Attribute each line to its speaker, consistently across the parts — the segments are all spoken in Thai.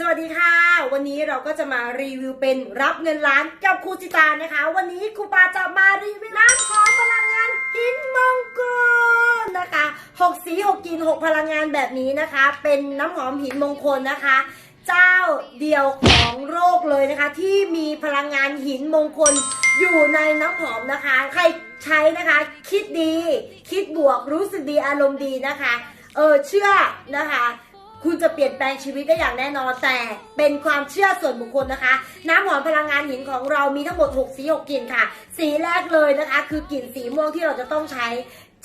Speaker 1: สวัสดีค่ะ วันนี้เราก็จะมารีวิวเป็นรับเงินล้านกับครูจิตานะคะ วันนี้ครูปาจะมารีวิวน้ำหอมพลังงานหินมงคลนะคะหกสีหกกลินหกพลังงานแบบนี้นะคะ เป็นน้ำหอมหินมงคลนะคะ เจ้าเดียวของโลกเลยนะคะ ที่มีพลังงานหินมงคลอยู่ในน้ำหอมนะคะ ใครใช้นะคะ คิดดี คิดบวกรู้สึกดีอารมณ์ดีนะคะเออเชื่อนะคะ คุณจะเปลี่ยนแปลงชีวิตได้อย่างแน่นอนแต่เป็นความเชื่อส่วนบุคคลนะคะ น้ำหอมพลังงานหินของเรามีทั้งหมด 6 สี 6 กลิ่นค่ะ สีแรกเลยนะคะ คือกลิ่นสีม่วงที่เราจะต้องใช้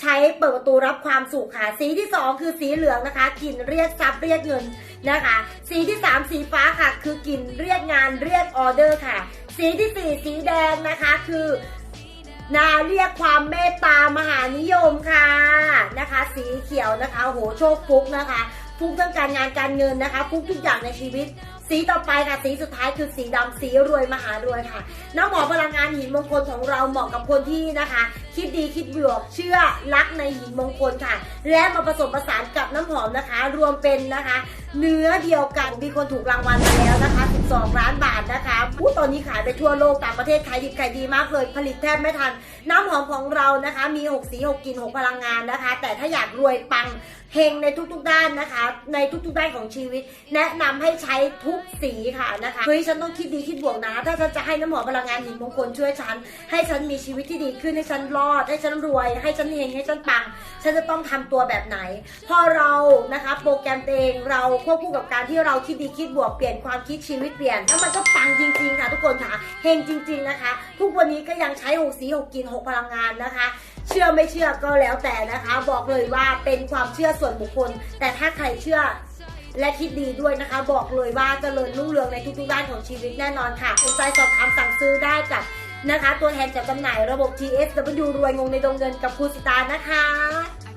Speaker 1: ใช้เปิดประตูรับความสุขค่ะ สีที่ 2 คือสีเหลืองนะคะกลิ่นเรียกทรัพย์เรียกเงินนะคะ สีที่ 3 สีฟ้าค่ะ คือกลิ่นเรียกงานเรียกออเดอร์ค่ะ สีที่ 4 สีแดงนะคะคือนาเรียกความเมตตามหานิยมค่ะนะคะ สีเขียวนะคะโหโชคฟุกนะคะ ฟุกทั้งการงานการเงินนะคะฟุกทุกอย่างในชีวิต สีต่อไปค่ะสีสุดท้ายคือสีดำสีรวยมหารวยค่ะ น้ำหอมพลังงานหินมงคลของเราเหมาะกับคนที่นะคะ คิดดีคิดบวกเชื่อรักในหินมงคลค่ะ และมาผสมผสานกับน้ำหอมนะคะ รวมเป็นนะคะ เนื้อเดียวกันมีคนถูกรางวัลมาแล้วนะคะ 12 ล้านบาทนะคะผู้ตอนนี้ขายไปทั่วโลกต่างประเทศขายดิบขายดีมากเลยผลิตแทบไม่ทัน น้ำหอมของเรานะคะ มี 6 สี 6กลิ่น6พลังงานนะคะ แต่ถ้าอยากรวยปังเฮงในทุกๆด้านนะคะ ในทุกๆด้านของชีวิต แนะนำให้ใช้ทุกสีค่ะนะคะเฮ้ยฉันต้องคิดดีคิดบวกนะ ถ้าฉันจะให้น้ำหอมพลังงานหินมงคลช่วยฉัน ให้ฉันมีชีวิตที่ดีขึ้นให้ฉันรอด ให้ฉันรวย ให้ฉันเฮงให้ฉันปัง ฉันจะต้องทำตัวแบบไหน พอเรานะคะโปรแกรมตัวเองเราควบคู่กับการที่เราคิดดีคิดบวกเปลี่ยนความคิดชีวิตเปลี่ยนแล้วมันก็ปังจริงๆค่ะทุกคนค่ะเฮงจริง ๆนะคะ ทุกวันนี้ก็ยังใช้หกสีหกกลิ่นหกพลังงานนะคะเชื่อไม่เชื่อก็แล้วแต่นะคะ บอกเลยว่าเป็นความเชื่อส่วนบุคคล แต่ถ้าใครเชื่อ และคิดดีด้วยนะคะ บอกเลยว่าเจริญรุ่งเรืองในทุกๆด้านของชีวิตแน่นอนค่ะสนใจสอบถามสั่งซื้อได้จากนะคะ ตัวแทนจัดจำหน่ายระบบ TSW รวยงงในดงเงินกับครูสิตานะคะ